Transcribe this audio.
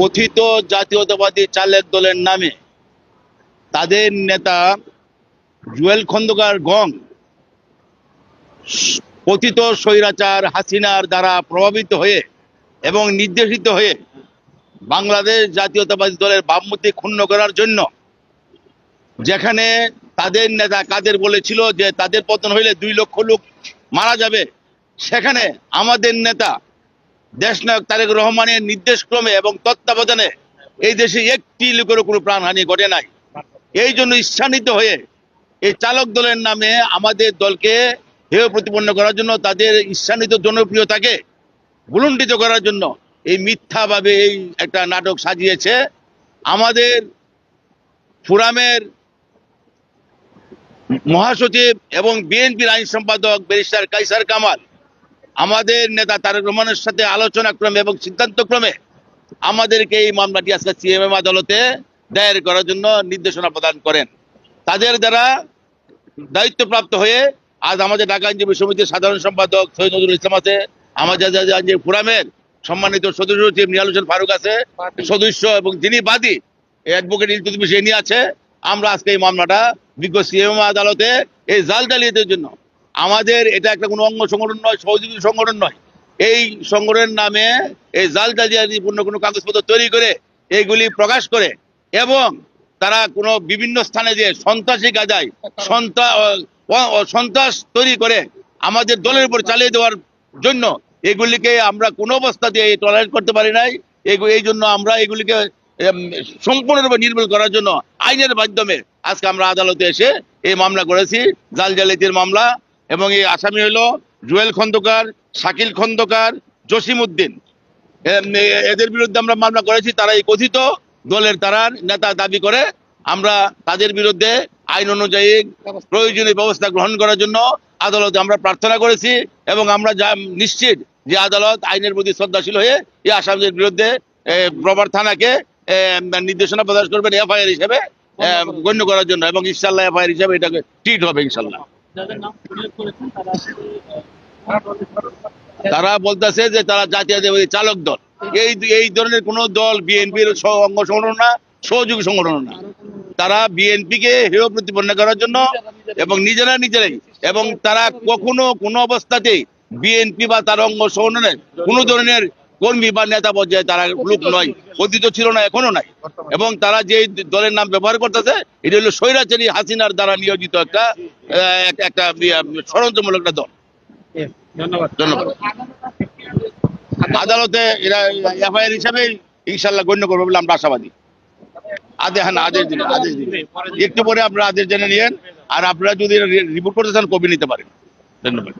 কথিত জাতীয়তাবাদী চালক দলের নামে তাদের নেতা জুয়েল খন্দকার গং কথিত স্বৈরাচার হাসিনার দ্বারা প্রভাবিত হয়ে এবং নির্দেশিত হয়ে বাংলাদেশ জাতীয়তাবাদী দলের ভাবমূর্তি ক্ষুণ্ণ করার জন্য যেখানে তাদের নেতা কাদের বলেছিল যে তাদের পতন হইলে দুই লক্ষ লোক মারা যাবে, সেখানে আমাদের নেতা দেশনায়ক তারেক রহমানের নির্দেশ ক্রমে এবং তত্ত্বাবধানে এই দেশে একটি লোকেরও কোনো প্রাণহানি ঘটে নাই। এই জন্য ঈর্ষান্বিত হয়ে এই চালক দলের নামে আমাদের দলকে হেয় প্রতিপন্ন করার জন্য তাদের ঈর্ষান্বিত জনপ্রিয়তাকে ভুলুণ্ঠিত করার জন্য এই মিথ্যাভাবে এই একটা নাটক সাজিয়েছে। আমাদের ফোরামের মহাসচিব এবং বিএনপির আইন সম্পাদক ব্যারিস্টার কাইসার কামাল আমাদের নেতা তারেক রহমানের সাথে আলোচনা ক্রমে এবং সিদ্ধান্ত ক্রমে আমাদেরকে এই মামলাটি আজকে সিএমএম আদালতে দায়ের করার জন্য নির্দেশনা প্রদান করেন। তাদের দ্বারা দায়িত্বপ্রাপ্ত হয়ে আজ আমাদের ঢাকা আইনজীবী সমিতির সাধারণ সম্পাদক সৈয়দ নজরুল ইসলাম আছে, আমাদের আইনজীবী ফোরামের সম্মানিত সদস্য সচিব নিয়াল হোসেন ফারুক আছে, সদস্য এবং যিনি বাদী অ্যাডভোকেট ইলতুতমিশ এনি আছে। আমরা আজকে এই মামলাটা বিজ্ঞ সিএম আদালতে এই জাল জালিয়াতের জন্য আমাদের এটা একটা কোনো অঙ্গ সংগঠন নয়, সহযোগী সংগঠন নয়। এই সংগঠনের নামে এই জাল জালিয়াতিপূর্ণ কোনো কাগজপত্র তৈরি করে এইগুলি প্রকাশ করে এবং তারা কোনো বিভিন্ন স্থানে যে সন্ত্রাসী গাজায় সন্ত্রাস তৈরি করে আমাদের দলের উপর চালিয়ে দেওয়ার জন্য এগুলিকে আমরা কোনো অবস্থাতে টলারেট করতে পারি নাই। এই জন্য আমরা এগুলিকে সম্পূর্ণরূপে নির্মূল করার জন্য আইনের মাধ্যমে আজকে আমরা আদালতে এসে এই মামলা করেছি। জাল জালিয়াতির মামলা এবং এই আসামি হলো জুয়েল খন্দকার, শাকিল খন্দকার, জসিম উদ্দিন। এদের বিরুদ্ধে আমরা মামলা করেছি, তারা এই কথিত দলের তারা নেতা দাবি করে আমরা তাদের বিরুদ্ধে আইন অনুযায়ী প্রয়োজনীয় ব্যবস্থা গ্রহণ করার জন্য আদালতে আমরা প্রার্থনা করেছি এবং আমরা যা নিশ্চিত যে আদালত আইনের প্রতি শ্রদ্ধাশীল হয়ে এই আসামিদের বিরুদ্ধে প্রবার থানাকে নির্দেশনা প্রদান করবেন এফআইআর হিসেবে গণ্য করার জন্য এবং ইনশাল্লাহ এফআইআর হিসেবে এটাকে ট্রিট হবে ইনশাল্লাহ তারা বলতেছে যে তারা জাতীয়তাবাদী চালক দল। এই এই ধরনের কোন দল বিএনপির অঙ্গ সংগঠন না, সহযোগী সংগঠন না। তারা বিএনপি কে হেয় প্রতিপন্ন করার জন্য এবং নিজেরা নিজেরাই, এবং তারা কখনো কোনো অবস্থাতেই বিএনপি বা তার অঙ্গ সংগঠনের কোনো ধরনের কর্মী বা নেতা পর্যায়ে তারা লোক নয় অতীত ছিল না এখনও নাই। এবং তারা যে দলের নাম ব্যবহার করতেছে এটা হলো স্বৈরাচারী হাসিনার দ্বারা নিয়োজিত একটা একটা- ষড়যন্ত্রমূলক একটা দল। ধন্যবাদ। ধন্যবাদ। আদালতে এরা এফআইআর হিসাবে ইনশাল্লাহ গণ্য করবে বলে আমরা আশাবাদী। আদে হ্যাঁ আদেশ দিবে আদেশ দিবে একটু পরে আপনারা আদেশ জেনে নিয়েন আর আপনারা যদি রিপোর্ট করতে চান কবি নিতে পারেন। ধন্যবাদ।